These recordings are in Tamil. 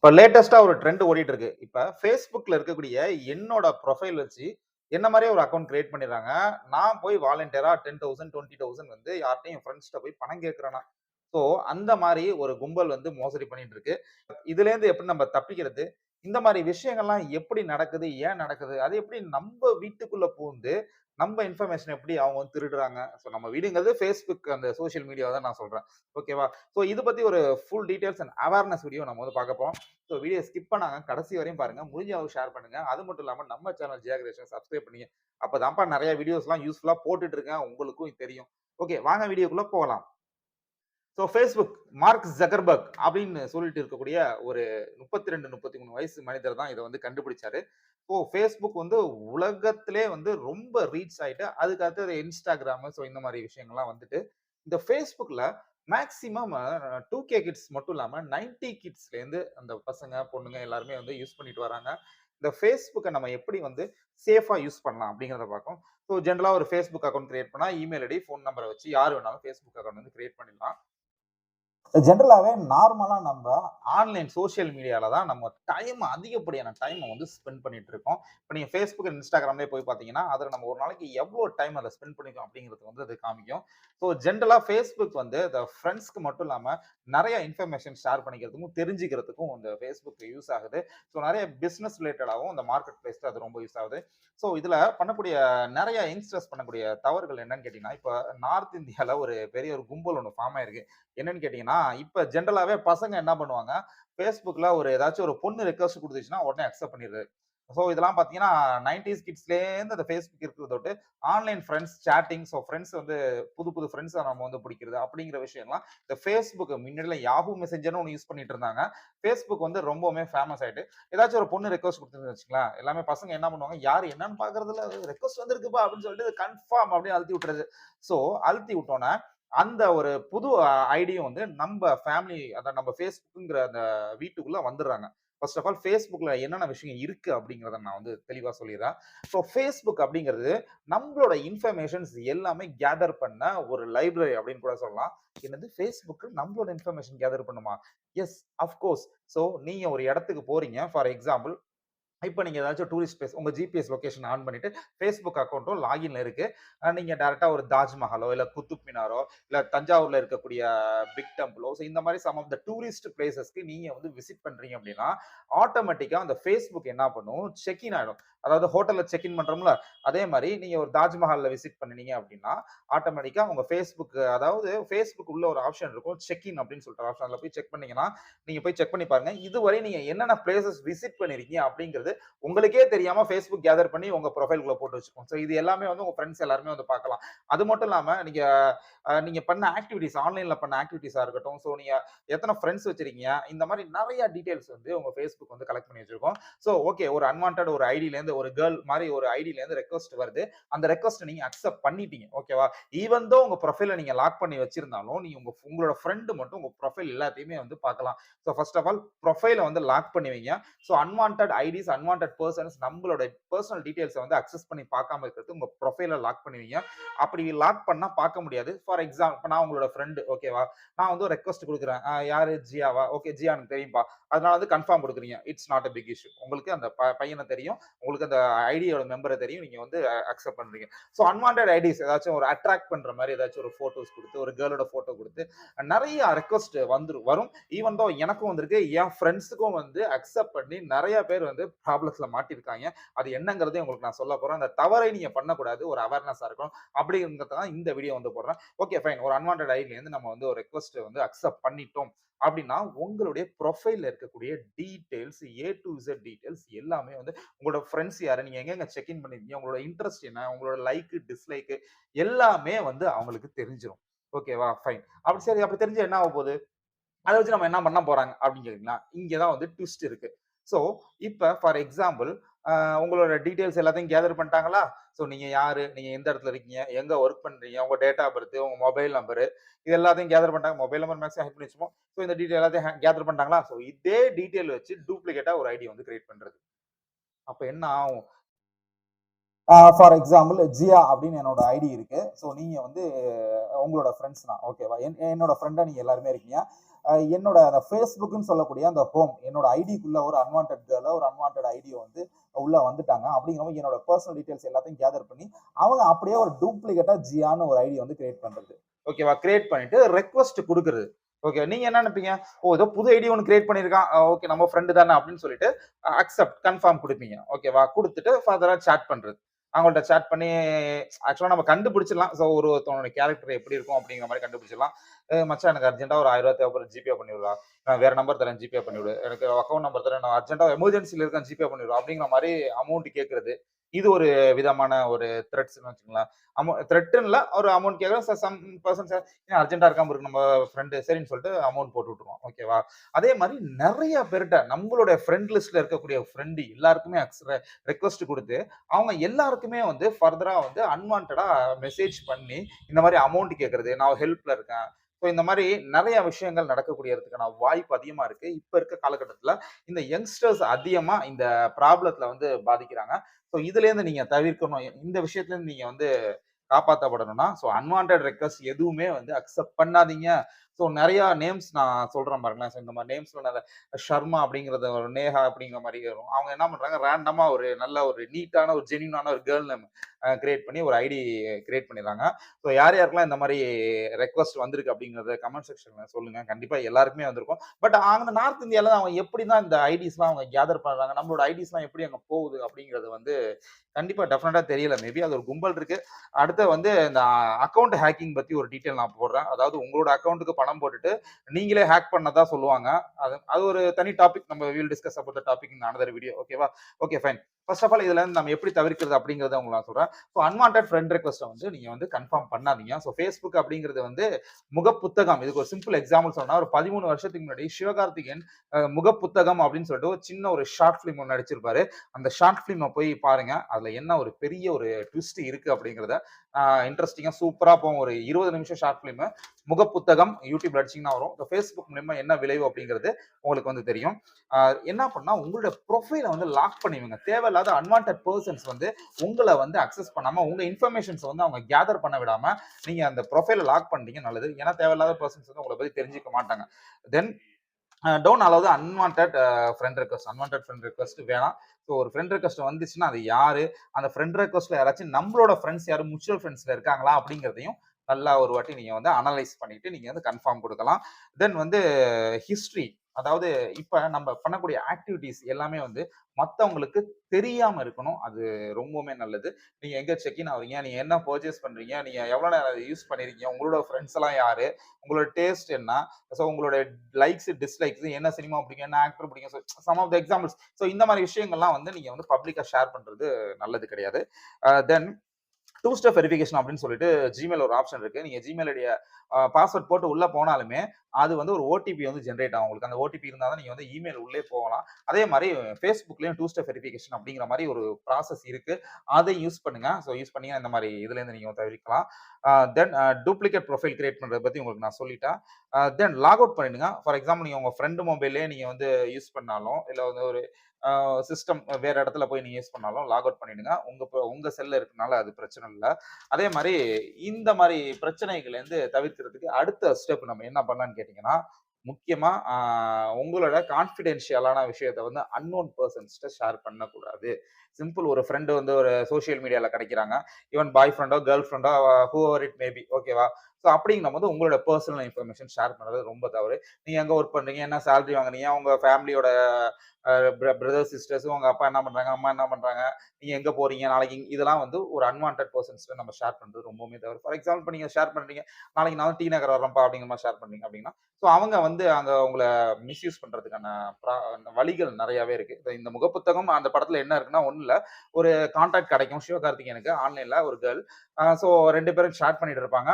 இப்போ லேட்டஸ்ட்டாக ஒரு ட்ரெண்ட் ஓடிட்டு இருக்கு. இப்போ ஃபேஸ்புக்கில் இருக்கக்கூடிய என்னோட ப்ரொஃபைல் வச்சு, என்ன மாதிரியே ஒரு அக்கௌண்ட் கிரியேட் பண்ணிடுறாங்க. நான் போய் வாலண்டியராக டென் தௌசண்ட் டுவெண்ட்டி தௌசண்ட் வந்து யார்ட்டையும் என் ஃப்ரெண்ட்ஸ்கிட்ட போய் பணம் கேட்குறேன்னா ஸோ அந்த மாதிரி ஒரு கும்பல் வந்து மோசடி பண்ணிட்டு இருக்கு. இதுலேருந்து எப்படி நம்ம தப்பிக்கிறது? இந்த மாதிரி விஷயங்கள்லாம் எப்படி நடக்குது? ஏன் நடக்குது? அது எப்படி நம்ம வீட்டுக்குள்ள பூந்து நம்ம இன்ஃபர்மேஷன் எப்படி அவங்க வந்து திருடுறாங்க? ஸோ நம்ம வீடுங்கிறது ஃபேஸ்புக் அந்த சோஷியல் மீடியாவை தான் நான் சொல்கிறேன் ஓகேவா? ஸோ இது பற்றி ஒரு full details and awareness video நம்ம வந்து பார்க்க போகிறோம் ஸோ வீடியோ ஸ்கிப் பண்ணாங்க கடைசி வரையும் பாருங்கள் முடிஞ்ச அளவு ஷேர் பண்ணுங்கள் அது மட்டும் இல்லாமல் நம்ம சேனல் ஜியாகிரேஷன் சப்ஸ்கிரைப் பண்ணி அப்போ தான்ப்பா நிறைய வீடியோஸ்லாம் யூஸ்ஃபுல்லாக போட்டுட்ருக்கேன் உங்களுக்கும் தெரியும். ஓகே வாங்க வீடியோக்குள்ளே போகலாம். ஸோ ஃபேஸ்புக் மார்க் ஜக்கர்பர்க் அப்படின்னு சொல்லிட்டு இருக்கக்கூடிய ஒரு 32, 33 வயசு மனிதர் தான் இதை வந்து கண்டுபிடிச்சாரு. ஸோ ஃபேஸ்புக் வந்து உலகத்திலே வந்து ரொம்ப ரீச் ஆகிட்டு அதுக்கு அடுத்தது இன்ஸ்டாகிராமு ஸோ இந்த மாதிரி விஷயங்கள்லாம் வந்துட்டு, இந்த ஃபேஸ்புக்கில் மேக்ஸிமம் டூ கே கிட்ஸ் மட்டும் இல்லாமல் நைன்டி கிட்ஸ்லேருந்து அந்த பசங்க, பொண்ணுங்க எல்லாருமே வந்து யூஸ் பண்ணிட்டு வராங்க. இந்த ஃபேஸ்புக்கை நம்ம எப்படி வந்து சேஃபாக யூஸ் பண்ணலாம் அப்படிங்கிறத பார்க்கும் ஸோ ஜென்ரலாக ஒரு ஃபேஸ்புக் அக்கௌண்ட் கிரியேட் பண்ணால் இமெயில் ஐடி, ஃபோன் நம்பரை வச்சு யார் வேணாலும் ஃபேஸ்புக் அக்கௌண்ட் வந்து கிரியேட் பண்ணிடலாம். ஜென்ரலாகவே நார்மலாக நம்ம ஆன்லைன் சோஷியல் மீடியாவில் தான் நம்ம டைம் அதிகப்படியான டைமை வந்து ஸ்பெண்ட் பண்ணிட்டு இருக்கோம். இப்போ நீங்கள் ஃபேஸ்புக் Instagramலயே போய் பார்த்தீங்கன்னா, அதில் நம்ம ஒரு நாளைக்கு எவ்வளோ டைம் அதில் ஸ்பெண்ட் பண்ணிருக்கோம் அப்படிங்கிறது வந்து அது காமிக்கும். ஸோ ஜென்ரலாக ஃபேஸ்புக் வந்து இந்த ஃப்ரெண்ட்ஸ்க்கு மட்டும் இல்லாமல் நிறைய இன்ஃபர்மேஷன் ஷேர் பண்ணிக்கிறதுக்கும், தெரிஞ்சுக்கிறதுக்கும் இந்த ஃபேஸ்புக் யூஸ் ஆகுது. ஸோ நிறைய பிஸ்னஸ் ரிலேட்டடாகவும் இந்த மார்க்கெட் பிளேஸில் அது ரொம்ப யூஸ் ஆகுது. ஸோ இதில் பண்ணக்கூடிய நிறைய யங்ஸ்டர்ஸ் பண்ணக்கூடிய தவறுகள் என்னன்னு கேட்டிங்கன்னா இப்போ நார்த் இந்தியாவில் ஒரு பெரிய ஒரு கும்பல் ஒன்று ஃபார்ம் ஆயிருக்கு. என்னன்னு கேட்டிங்கன்னா இப்ப ஜென்ரலாகவே பசங்க என்ன பண்ணுவாங்க, ஃபேஸ்புக்கில் ஒரு ஏதாச்சும் ஒரு பொண்ணு ரிக்வெஸ்ட் கொடுத்துச்சுன்னா உடனே அக்செப்ட் பண்ணிடுது ஸோ இதெல்லாம் பார்த்தீங்கன்னா, 90ஸ் கிட்ஸ்லேருந்து அந்த ஃபேஸ்புக் இருக்கிறத விட்டு, online friends chatting so friends வந்து புது புது ஃப்ரெண்ட்ஸை நம்ம வந்து பிடிக்கிறது அப்படிங்கிற விஷயம்லாம் இந்த Facebook முன்னாடியில் Yahoo மெசேஞ்சர்னு ஒன்று யூஸ் பண்ணிட்டு இருந்தாங்க. ஃபேஸ்புக் வந்து ரொம்பவுமே ஃபேமஸ் ஆகிட்டு ஏதாச்சும் ஒரு பொண்ணு ரெக்வஸ்ட் கொடுத்துருந்து வச்சுக்கலாம் எல்லாமே பசங்க என்ன பண்ணுவாங்க, யார் என்னன்னு பார்க்கறதில்ல, ரெக்வஸ்ட் வந்திருக்குப்பா அப்படின்னு சொல்லிட்டு கன்ஃபார்ம் அப்படின்னு அழுத்தி விட்டுறது. ஸோ அழுத்தி விட்டோன்னே அந்த ஒரு புது ஐடியும் வந்து நம்ம ஃபேமிலி அதான் நம்ம ஃபேஸ்புக்குங்கிற அந்த வீட்டுக்குள்ள வந்துடுறாங்க. ஃபர்ஸ்ட் ஆஃப் ஆல் ஃபேஸ்புக்கில் என்னென்ன விஷயம் இருக்குது அப்படிங்கிறத நான் வந்து தெளிவாக சொல்லிடுறேன் ஸோ ஃபேஸ்புக் அப்படிங்கிறது நம்மளோட இன்ஃபர்மேஷன்ஸ் எல்லாமே கேதர் பண்ண ஒரு லைப்ரரி அப்படின்னு கூட சொல்லலாம். என்னது ஃபேஸ்புக்கு நம்மளோட இன்ஃபர்மேஷன் கேதர் பண்ணுமா? எஸ் அஃப்கோர்ஸ் ஸோ நீங்கள் ஒரு இடத்துக்கு போகிறீங்க ஃபார் எக்ஸாம்பிள் இப்போ நீங்கள் ஏதாச்சும் டூரிஸ்ட் பிளேஸ் உங்கள் ஜிபிஎஸ் லொக்கேஷன் ஆன் பண்ணிட்டு, ஃபேஸ்புக் அக்கௌண்ட்டும் லாகின் இருக்குது நீங்கள் டேரெக்டாக ஒரு தாஜ்மஹாலோ, இல்லை குத்துப் மினாரோ, இல்லை தஞ்சாவூரில் இருக்கக்கூடிய பிக் டெம்பிளோ, ஸோ இந்த மாதிரி சம் ஆஃப் த டூரிஸ்ட் பிளேசஸ்க்கு நீங்கள் வந்து விசிட் பண்ணுறீங்க அப்படின்னா, ஆட்டோமேட்டிக்காக அந்த ஃபேஸ்புக் என்ன பண்ணும், செக்இன் ஆகிடும் அதாவது ஹோட்டலில் செக்இன் பண்ணுறோம்ல அதே மாதிரி நீங்கள் ஒரு தாஜ்மஹாலில் விசிட் பண்ணுனீங்க அப்படின்னா, ஆட்டோமேட்டிக்காக உங்கள் ஃபேஸ்புக்கு அதாவது ஃபேஸ்புக் உள்ள ஒரு ஆப்ஷன் இருக்கும். செக் இன் அப்படின்னு சொல்லிட்டு ஆப்ஷன். அதில் போய் செக் பண்ணீங்கன்னா, நீங்கள் போய் செக் பண்ணி பாருங்கள் இதுவரை நீங்கள் என்னென்ன பிளேசஸ் விசிட் பண்ணியிருக்கீங்க அப்படிங்கிறது உங்களுக்கே தெரியாம ஃபேஸ்புக் கேதர் பண்ணி உங்க ப்ரொஃபைல்குள்ள போட்டு வச்சுக்கும். ஸோ இது எல்லாமே வந்து உங்க ஃப்ரெண்ட்ஸ் எல்லாருமே வந்து பார்க்கலாம். அது மட்டும் இல்லாம நீங்க நீங்க பண்ண ஆக்டிவிட்டிஸ் ஆன்லைன்ல பண்ண ஆக்டிவிட்டிஸா இருக்கட்டும், ஸோ நீங்க எத்தனை ஃப்ரெண்ட்ஸ் வச்சிருக்கீங்க, இந்த மாதிரி நிறைய டீட்டெயில்ஸ் வந்து உங்க ஃபேஸ்புக் வந்து கலெக்ட் பண்ணி வச்சிருக்கோம் ஸோ ஓகே ஒரு அன்வான்டட் ஒரு ஐடியிலேருந்து ஒரு கேர்ள் மாதிரி ஒரு ஐடியிலேருந்து ரெக்வஸ்ட் வருது. அந்த ரெக்வஸ்ட் நீங்க அக்செப்ட் பண்ணிட்டீங்க. ஓகேவா? ஈவன் தோ உங்க ப்ரொஃபைல நீங்க லாக் பண்ணி வச்சிருந்தாலும், நீங்க உங்க உங்களோட ஃப்ரெண்டு மட்டும் உங்க ப்ரொஃபைல் எல்லாத்தையுமே வந்து பார்க்கலாம். ஸோ ஃபர்ஸ்ட் ஆஃப் ஆல் ப்ரொஃபைல வந்து லாக் பண்ணி வைங்க. So unwant IDs, unwanted persons நம்மளோட பர்சனல் டீட்டெயில்ஸை வந்து அக்சஸ் பண்ணி பார்க்காம இருக்கிறது உங்க ப்ரொஃபைல லாக் பண்ணுவீங்க அப்படி லாக் பண்ணா பார்க்க முடியாது. ஃபார் எக்ஸாம்பிள் இப்போ நான் உங்களோட ஃப்ரெண்டு ஓகேவா? நான் வந்து ஒரு ரெக்வெஸ்ட் கொடுக்குறேன் யாரு ஜியாவா? ஓகே ஜியா எனக்கு தெரியும்பா. அதனால வந்து கன்ஃபார்ம் கொடுக்குறீங்க it's not a big issue. உங்களுக்கு அந்த ப தெரியும். உங்களுக்கு அந்த ஐடியோட மெம்பரை தெரியும். நீங்க வந்து அக்செப்ட் பண்றீங்க. ஸோ அன்வான்ட் ஐடிஸ் ஏதாச்சும் ஒரு அட்ராக்ட் பண்ற மாதிரி ஏதாச்சும் ஒரு ஃபோட்டோஸ் கொடுத்து ஒரு கேர்ளோட ஃபோட்டோ கொடுத்து நிறைய ரெக்வஸ்ட் வந்துரு வரும். ஈவன் தோ எனக்கும் வந்திருக்கு. என் ஃப்ரெண்ட்ஸுக்கும் வந்து அக்செப்ட் பண்ணி நிறைய பேர் வந்து ப்ராப்ளம்ஸ்ல மாட்டிருக்காங்க அது என்னங்கிறதே உங்களுக்கு நான் சொல்ல போறேன். அந்த தவறை நீங்க பண்ணக்கூடாது. ஒரு அவேர்னஸா இருக்கணும். அப்படிங்கிறது தான் இந்த வீடியோ வந்து போடுறேன். Okay fine. ஒரு அன்வான்டட் ஐடிலேருந்து நம்ம வந்து ஒரு ரெக்வஸ்ட் வந்து அக்செப்ட் பண்ணிட்டோம். அப்படின்னா, உங்களுடைய ப்ரொஃபைலில் இருக்கக்கூடிய details A to Z details எல்லாமே வந்து உங்களோட ஃப்ரெண்ட்ஸ் யாரு? நீங்க எங்கெங்க செக் இன் பண்ணியிருக்கீங்க? உங்களோட இன்ட்ரெஸ்ட் என்ன? உங்களோட லைக்கு டிஸ்லைக்கு எல்லாமே வந்து அவங்களுக்கு தெரிஞ்சிடும் ஓகேவா? ஃபைன். அப்படி சரி அப்படி தெரிஞ்சு என்ன ஆக போகுது? அதை வச்சு நம்ம என்ன பண்ண போறாங்க அப்படின்னு கேட்டீங்கன்னா இங்கே தான் வந்து ட்விஸ்ட் இருக்கு. ஸோ இப்போ ஃபார் எக்ஸாம்பிள் உங்களோட டீட்டெயில்ஸ் எல்லாத்தையும் கேதர் பண்ணிட்டாங்களா? ஸோ நீங்கள் யார் நீங்கள் எந்த இடத்துல இருக்கீங்க? எங்கே ஒர்க் பண்ணுறீங்க உங்கள் டேட் ஆஃப் பர்த், உங்கள் மொபைல் நம்பரு இது எல்லாத்தையும் கேதர் பண்ணிட்டாங்க. மொபைல் நம்பர் மேக்ஸிமம் ஹெல்ப் பண்ணி வச்சுப்போம். ஸோ இந்த டீட்டெயில் எல்லாத்தையும் கேதர் பண்ணிட்டாங்களா? ஸோ இதே டீட்டெயில் வச்சு டூப்ளிகேட்டாக ஒரு ஐடி வந்து கிரியேட் பண்ணுறது அப்போ என்ன ஆகும்? ஃபார் எக்ஸாம்பிள் ஜியா அப்படின்னு என்னோட ஐடி இருக்கு. ஸோ நீங்கள் வந்து உங்களோட ஃப்ரெண்ட்ஸ் தான். ஓகேவா? என் என்னோட ஃப்ரெண்டாக நீங்கள் எல்லாருமே இருக்கீங்க. என்னோட அந்த ஃபேஸ்புக்குன்னு சொல்லக்கூடிய அந்த ஹோம் என்னோட ஐடிக்குள்ள ஒரு அன்வான்ட் கேர்ல ஒரு அன்வான்ட் ஐடியை வந்து உள்ள வந்துட்டாங்க. அப்படிங்கிறவங்க என்னோட பர்சனல் டீடைல்ஸ் எல்லாத்தையும் கேதர் பண்ணி அவங்க அப்படியே ஒரு டூப்ளிகேட்டா ஜியான்னு ஒரு ஐடி வந்து கிரியேட் பண்றது. ஓகேவா கிரியேட் பண்ணிட்டு ரெக்வஸ்ட் கொடுக்குறது. ஓகே நீங்க என்ன நினைப்பீங்க? ஓ ஏதோ புது ஐடி ஒன்று கிரியேட் பண்ணியிருக்கான் ஓகே நம்ம ஃப்ரெண்டு தானே அப்படின்னு சொல்லிட்டு அக்செப்ட் கன்ஃபார்ம் கொடுப்பீங்க. ஓகேவா கொடுத்துட்டு ஃபர்தரா சாட் பண்றது. அவங்கள்ட்ட சேட் பண்ணி ஆக்சுவலாக நம்ம கண்டுபிடிச்சிடலாம். ஸோ ஒரு கேரக்டர் எப்படி இருக்கும் அப்படிங்கிற மாதிரி கண்டுபிடிச்சிடலாம். மச்சான் எனக்கு அர்ஜென்ட்டாக ஒரு ஆயிரம் ரூபா தேவைப்படுற ஜிபே பண்ணிவிடலாம் நான் வேற நம்பர் தரேன் ஜிபே பண்ணிவிடு. எனக்கு அக்கௌண்ட் நம்பர் தரேன் நான் அர்ஜென்ட்டாக எமர்ஜென்சியில் இருக்கேன் ஜிபே பண்ணிவிடும் அப்படிங்கிற மாதிரி அமௌண்ட் கேட்கறது இது ஒரு விதமான ஒரு த்ரெட்ஸ்னு வச்சுக்கலாம் அமௌண்ட் த்ரெட்டுன்னு ஒரு அமௌண்ட் கேட்குறோம் சம் பர்சன்ஸ் அர்ஜென்ட்டாக இருக்காமல் இருக்கு நம்ம ஃப்ரெண்டு சரின்னு சொல்லிட்டு அமௌண்ட் போட்டு விட்ருவோம் ஓகேவா அதே மாதிரி நிறைய பேர்கிட்ட நம்மளுடைய ஃப்ரெண்ட் லிஸ்ட்டில் இருக்கக்கூடிய ஃப்ரெண்டு எல்லாருக்குமே ரெக்வஸ்ட் கொடுத்து அவங்க எல்லாருக்குமே வந்து ஃபர்தராக வந்து அன்வான்டாக மெசேஜ் பண்ணி இந்த மாதிரி அமௌண்ட் கேட்கறது நான் ஹெல்ப்ல இருக்கேன் ஸோ இந்த மாதிரி நிறைய விஷயங்கள் நடக்கக்கூடியதுக்கான வாய்ப்பு அதிகமா இருக்கு. இப்ப இருக்க காலகட்டத்தில் இந்த யங்ஸ்டர்ஸ் அதிகமா இந்த ப்ராப்ளத்துல வந்து பாதிக்கிறாங்க. ஸோ இதுல இருந்து நீங்க தவிர்க்கணும். இந்த விஷயத்துல இருந்து நீங்க வந்து காப்பாற்றப்படணும்னா ஸோ அன்வான்ட் ரெக்வஸ்ட் எதுவுமே வந்து அக்செப்ட் பண்ணாதீங்க. ஸோ நிறையா நேம்ஸ் நான் சொல்கிறேன் பாருங்களேன். ஸோ இந்த மாதிரி நேம்ஸில் நிறைய ஷர்மா அப்படிங்கிறத ஒரு நேஹா அப்படிங்கிற மாதிரி வரும். அவங்க என்ன பண்ணுறாங்க ரேண்டமாக ஒரு நல்ல ஒரு நீட்டான ஒரு ஜெனியூனான ஒரு கேர்ள் நேம் கிரியேட் பண்ணி ஒரு ஐடி கிரியேட் பண்ணிடுறாங்க. ஸோ யார் யாருக்கெல்லாம் இந்த மாதிரி ரெக்வஸ்ட் வந்திருக்கு அப்படிங்கிறத கமெண்ட் செக்ஷனில் சொல்லுங்கள் கண்டிப்பாக எல்லாருக்குமே வந்திருக்கும். பட் அங்க நார்த் இந்தியாவில் அவங்க எப்படி தான் இந்த ஐடிஸ்லாம் அவங்க கேதர் பண்ணுறாங்க நம்மளோட ஐடிஸ்லாம் எப்படி அங்கே போகுது அப்படிங்கிறது வந்து கண்டிப்பாக டெஃபினட்டாக தெரியல. மேபி அது ஒரு கும்பல் இருக்குது அடுத்து வந்து இந்த அக்கௌண்ட் ஹேக்கிங் பற்றி ஒரு டீட்டெயில் நான் போடுறேன். அதாவது உங்களோட அக்கௌண்ட்டுக்கு பணம் போட்டுட்டு நீங்களே ஹேக் பண்ணதா சொல்லுவாங்க. அது அது ஒரு தனி டாபிக் நம்ம we'll discuss about topic in another video ஓகேவா okay fine first of all இதுல இருந்து நம்ம எப்படி தவிர்க்கிறது அப்படிங்கறத உங்களுக்கு நான் சொல்றேன். ஸோ அன்வான்ட் ஃப்ரெண்ட் ரெக்வஸ்ட்டை வந்து நீங்க வந்து கன்ஃபார்ம் பண்ணாதீங்க. ஸோ ஃபேஸ்புக் அப்படிங்கிறது வந்து முகப்புத்தகம். இதுக்கு ஒரு சிம்பிள் எக்ஸாம்பிள் சொன்னா ஒரு பதிமூணு வருஷத்துக்கு முன்னாடி சிவகார்த்திகேயன் முக முகப்புத்தகம் அப்படின்னு சொல்லிட்டு ஒரு சின்ன ஒரு ஷார்ட் ஃபிலிம் ஒன்று நடிச்சிருப்பாரு. அந்த ஷார்ட் ஃபிலிமை போய் பாருங்க. அதுல என்ன ஒரு பெரிய ஒரு ட்விஸ்ட் இருக்கு அப்படிங்கிறத இன்ட்ரெஸ்டிங்காக சூப்பராக போகும். ஒரு இருபது நிமிஷம் ஷார்ட் ஃபிலிம் முகப்புத்தகம் யூடியூப்ல அடிச்சீங்கன்னா வரும். ஸோ ஃபேஸ்புக் மூலிமா என்ன விளைவு அப்படிங்கிறது உங்களுக்கு வந்து தெரியும். என்ன பண்ணால் உங்களுடைய ப்ரொஃபைலை வந்து லாக் பண்ணிவிங்க தேவையில்லாத அன்வான்ட் பர்சன்ஸ் வந்து உங்களை வந்து அக்சஸ் பண்ணாமல் உங்கள் இன்ஃபர்மேஷன்ஸ் வந்து அவங்க கேதர் பண்ண விடாமல் நீங்கள் அந்த ப்ரொஃபைலை லாக் பண்ணீங்க நல்லது. ஏன்னா தேவையில்லாத பர்சன்ஸ் வந்து உங்களை பற்றி தெரிஞ்சுக்க மாட்டாங்க. தென் டோன் அதாவது unwant friend request unwant friend request வேணாம். ஸோ ஒரு ஃப்ரெண்ட் ரெக்வஸ்ட் வந்துச்சுன்னா அது யாரு? அந்த ஃப்ரெண்ட் ரெக்வஸ்ட்ல யாராச்சும் நம்மளோட ஃப்ரெண்ட்ஸ் யாரும் மியூச்சுவல் ஃப்ரெண்ட்ஸ்ல இருக்காங்களா? அப்படிங்கிறதையும் நல்லா ஒரு வாட்டி நீங்கள் வந்து அனலைஸ் பண்ணிட்டு நீங்கள் வந்து கன்ஃபார்ம் கொடுக்கலாம். தென் வந்து ஹிஸ்ட்ரி அதாவது இப்ப நம்ம பண்ணக்கூடிய ஆக்டிவிட்டிஸ் எல்லாமே வந்து மத்தவங்களுக்கு தெரியாம இருக்கணும். அது ரொம்பவுமே நல்லது. நீங்க எங்க செக்இன் ஆகுறீங்க நீங்க என்ன பர்ச்சேஸ் பண்றீங்க? நீங்க எவ்வளவு நேரம் யூஸ் பண்ணிருக்கீங்க? உங்களோட ஃப்ரெண்ட்ஸ் எல்லாம் யாரு? உங்களோட டேஸ்ட் என்ன? ஸோ உங்களோட லைக்ஸ் டிஸ்லைக்ஸ் என்ன சினிமா பிடிக்கும்? என்ன ஆக்டர் பிடிக்கும்? So some of the examples so இந்த மாதிரி விஷயங்கள்லாம் வந்து நீங்க வந்து பப்ளிக்கா ஷேர் பண்றது நல்லது கிடையாது. தென் டூ ஸ்டெப் வெரிஃபிகேஷன் அப்படின்னு சொல்லிட்டு ஜிமெயில் ஒரு ஆப்ஷன் இருக்கு. நீங்க ஜிமெயிலுடைய பாஸ்வேர்ட் போட்டு உள்ள போனாலுமே அது வந்து ஒரு ஓடிபி வந்து ஜென்ரேட் ஆகும். உங்களுக்கு அந்த ஓடிபி இருந்தால் தான் நீங்க வந்து இமெயில் உள்ளே போகலாம். அதே மாதிரி ஃபேஸ்புக்லயும் டூ ஸ்டெப் வெரிஃபிகேஷன் அப்படிங்கிற மாதிரி ஒரு ப்ராசஸ் இருக்கு. அதை யூஸ் பண்ணுங்க. ஸோ யூஸ் பண்ணி இந்த மாதிரி இதுலேருந்து நீங்கள் நீங்க தவிர்க்கலாம். தென் டூப்ளிகேட் ப்ரொஃபைல் கிரியேட் பண்றதை பத்தி உங்களுக்கு நான் சொல்லிட்டேன். தென் லாக் அவுட் பண்ணிடுங்க. ஃபார் எக்ஸாம்பிள் நீங்க உங்க ஃப்ரெண்டு மொபைல்லே நீங்க வந்து யூஸ் பண்ணாலும் இல்லை வந்து ஒரு சிஸ்டம் வேற இடத்துல போய் நீங்க யூஸ் பண்ணாலும் லாக் அவுட் பண்ணிடுங்க. உங்க உங்க செல்ல இருக்கனால அது பிரச்சனை இல்லை. அதே மாதிரி இந்த மாதிரி பிரச்சனைகள் இருந்து தவிர்க்கிறதுக்கு அடுத்த ஸ்டெப் நம்ம என்ன பண்ணலாம்னு கேட்டிங்கன்னா முக்கியமா உங்களோட கான்ஃபிடென்ஷியலான விஷயத்த வந்து அன்னோன் பர்சன்ஸ்கிட்ட ஷேர் பண்ணக்கூடாது. சிம்பிள் ஒரு ஃப்ரெண்டு வந்து ஒரு சோஷியல் மீடியாவில் கிடைக்கிறாங்க. ஈவன் பாய் ஃப்ரெண்டோ கேர்ள் ஃப்ரெண்டோ ஹூவர் இட் மேபி ஓகேவா ஸோ அப்படிங்கும் போது உங்களோட பர்சனல் இன்ஃபர்மேஷன் ஷேர் பண்ணுறது ரொம்ப தவறு. நீங்கள் எங்கே ஒர்க் பண்ணுறீங்க என்ன சேலரி வாங்குறீங்க? உங்கள் ஃபேமிலியோட பிரதர் சிஸ்டர்ஸ் உங்க அப்பா என்ன பண்றாங்க அம்மா என்ன பண்றாங்க நீங்க எங்க போறீங்க நாளைக்கு இதெல்லாம் வந்து ஒரு அன்வான்ட் பர்சன்ஸ் நம்ம ஷேர் பண்றது ரொம்பவுமே தவிர ஃபார் எக்ஸாம்பிள் இப்போ நீங்க ஷேர் பண்றீங்க நாளைக்கு நான் டி நகர் வரப்பா அப்படிங்கிற மாதிரி ஷேர் பண்றீங்க அப்படின்னா ஸோ அவங்க வந்து அங்க உங்களை மிஸ்யூஸ் பண்றதுக்கான ப்ரா- வழிகள் நிறையவே இருக்கு. இந்த முகப்புத்தகம் அந்த படத்துல என்ன இருக்குன்னா ஒண்ணு இல்ல ஒரு கான்டாக்ட் கிடைக்கும். சிவகார்த்திகேயனுக்கு ஆன்லைன்ல ஒரு கேர்ள் ஸோ ரெண்டு பேரும் ஷேர் பண்ணிட்டு இருப்பாங்க.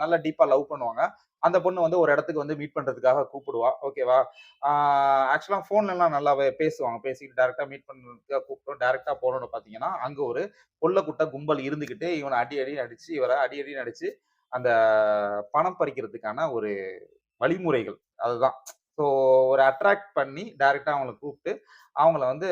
நல்லா டீப்பா லவ் பண்ணுவாங்க. அந்த பொண்ணு வந்து ஒரு இடத்துக்கு வந்து மீட் பண்றதுக்காக கூப்பிடுவா. ஓகேவா ஆக்சுவலா ஃபோன்ல எல்லாம் அவ பேசுவாங்க பேசிட்டு டேரக்டா மீட் பண்ணுறதுக்காக கூப்பிட்டோம் டேரக்டா போனோம்னு பாத்தீங்கன்னா அங்க ஒரு கொள்ளக்குட்ட கும்பல் இருந்துகிட்டு இவனை அடி அடி அடிச்சு இவரை அடி அடி அடிச்சு அந்த பணம் பறிக்கிறதுக்கான ஒரு வழிமுறைகள் அதுதான் ஸோ ஒரு அட்ராக்ட் பண்ணி டைரக்ட்டா அவங்கள கூப்பிட்டு அவங்கள வந்து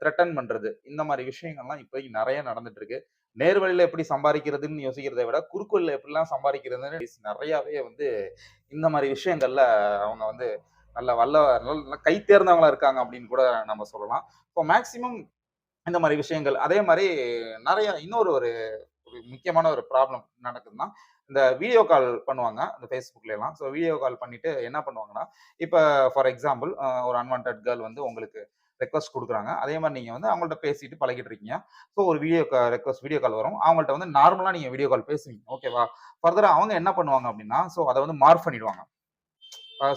த்ரெட்டன் பண்றது. இந்த மாதிரி விஷயங்கள்லாம் இப்போதைக்கு நிறைய நடந்துட்டு இருக்கு. நேர்வழியில எப்படி சம்பாதிக்கிறதுன்னு யோசிக்கிறத விட, குறுக்கோளில் எப்படிலாம் சம்பாதிக்கிறதுன்னு நிறையாவே வந்து இந்த மாதிரி விஷயங்கள்ல அவங்க வந்து நல்ல வல்ல நல்ல கை தேர்ந்தவங்களா இருக்காங்க அப்படின்னு கூட நம்ம சொல்லலாம். இப்போ மேக்ஸிமம் இந்த மாதிரி விஷயங்கள். அதே மாதிரி நிறைய இன்னொரு ஒரு ஒரு முக்கியமான ஒரு ப்ராப்ளம் நடக்குதுன்னா, இந்த வீடியோ கால் பண்ணுவாங்க. இந்த Facebookலலாம். ஸோ வீடியோ கால் பண்ணிட்டு என்ன பண்ணுவாங்கன்னா, இப்போ ஃபார் எக்ஸாம்பிள் ஒரு அன்வான்ட் கேர்ள் வந்து உங்களுக்கு ரெக்வஸ்ட் கொடுக்குறாங்க அதே மாதிரி நீங்கள் வந்து அவங்கள்ட்ட பேசிட்டு பழகிட்டு இருக்கீங்க. ஸோ ஒரு வீடியோ ரெக்வஸ்ட் வீடியோ கால் வரும். அவங்கள்ட்ட வந்து நார்மலாக நீங்கள் வீடியோ கால் பேசுவீங்க. ஓகேவா? ஃபர்தராக அவங்க என்ன பண்ணுவாங்க அப்படின்னா, ஸோ அதை வந்து மார்க் பண்ணிடுவாங்க.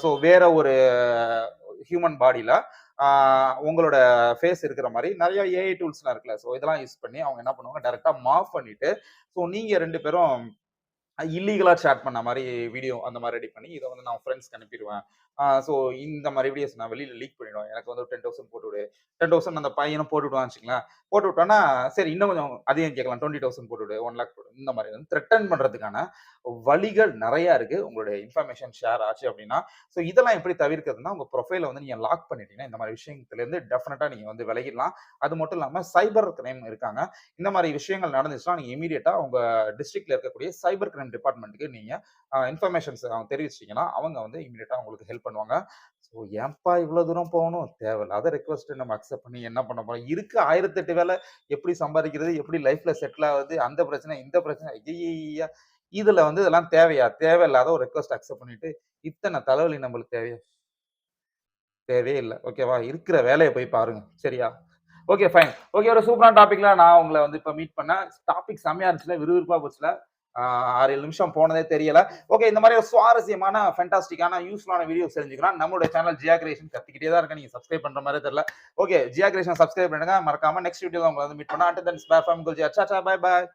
ஸோ வேற ஒரு ஹியூமன் பாடியில உங்களோட ஃபேஸ் இருக்கிற மாதிரி நிறைய ஏஐ டூல்ஸ்லாம் இருக்குல்ல. ஸோ இதெல்லாம் யூஸ் பண்ணி அவங்க என்ன பண்ணுவாங்க, டேரெக்டாக மாஃப் பண்ணிட்டு, ஸோ நீங்க ரெண்டு பேரும் இல்லீகலா சேட் பண்ண மாதிரி வீடியோ அந்த மாதிரி ரெடி பண்ணி, இதை வந்து நான் ஃப்ரெண்ட்ஸ்க்கு அனுப்பிடுவேன் ஸோ இந்த மாதிரி வீடியோஸ் நான் வெளியில் லீக் பண்ணிவிடுவேன் எனக்கு வந்து ஒரு 10,000 போட்டு விடு. 10,000 அந்த பையனும் போட்டு விடுவான்னு வச்சுக்கங்களேன். போட்டு விட்டோன்னா சரி இன்னும் கொஞ்சம் அதிகம் கேட்கலாம். 20,000 போட்டு விடு. 1,00,000 போடு. இந்த மாதிரி வந்து த்ரெட்டன் பண்ணுறதுக்கான வழிகள் நிறையா இருக்குது உங்களுடைய இன்ஃபர்மேஷன் ஷேர் ஆச்சு அப்படின்னா. ஸோ இதெல்லாம் எப்படி தவிர்க்கிறதுனா உங்கள் ப்ரொஃபைல வந்து நீங்கள் லாக் பண்ணிட்டீங்கன்னா, இந்த மாதிரி விஷயத்துலேருந்து டெஃபினட்டாக நீங்கள் வந்து விலகிடலாம். அது மட்டும் இல்லாமல் சைபர் கிரைம் இருக்காங்க. இந்த மாதிரி விஷயங்கள் நடந்துச்சுன்னா, நீங்கள் இமீடியட்டாக உங்கள் டிஸ்ட்ரிக்ட்டில் இருக்கக்கூடிய சைபர் கிரைம் டிபார்ட்மெண்ட்டுக்கு நீங்கள் இன்ஃபர்மேஷன்ஸ் அவங்க தெரிவிச்சிங்கன்னா அவங்க வந்து இமீடியட்டாக உங்களுக்கு ஹெல்ப் பண்ணுவாங்க. ஸோ ஏன்பா இவ்வளோ தூரம் போகணும்? தேவையில்லாத ரெக்வெஸ்ட்ட நம்ம அக்செப்ட் பண்ணி என்ன பண்ண போகிறோம் இருக்கு ஆயிரத்தெட்டு வேலை எப்படி சம்பாதிக்கிறது? எப்படி லைஃப்பில் செட்டில் ஆகுது அந்த பிரச்சனை, இந்த பிரச்சனை. ஐயா இதில் வந்து இதெல்லாம் தேவையா? தேவையில்லாத ஒரு ரெக்வஸ்ட் அக்செப்ட் பண்ணிட்டு, இத்தனை தலைவலி நம்மளுக்கு தேவையா? தேவையே இல்லை ஓகேவா? இருக்கிற வேலையை போய் பாருங்க. சரியா? Okay fine. ஓகே ஒரு சூப்பரான டாபிக்ல நான் உங்களை வந்து இப்போ மீட் பண்ணேன். டாபிக் செம்மையா இருந்துச்சுல. விறுவிறுப்பாக போச்சுல. ஆறு ஏழு நிமிஷம் போனதே தெரியல. ஓகே இந்த மாதிரி ஒரு சுவாரஸ்யமான, ஃபென்டாஸ்டிக்கான யூஸ்ஃபுல்லான வீடியோஸ் தெரிஞ்சுக்கலாம். நம்மளுடைய சேனல் ஜியா கிரியேஷன் கத்திக்கிட்டே தான் இருக்கு நீங்க சப்ஸ்கிரைப் பண்ற மாதிரி தெரியல. ஓகே ஜியா கிரியேஷன் சப்ஸ்கிரைப் பண்ணுங்க. மறக்காம நெக்ஸ்ட் வீடியோ உங்களை வந்து மீட் பண்ணா until then bye from குல்ஜியா. Bye bye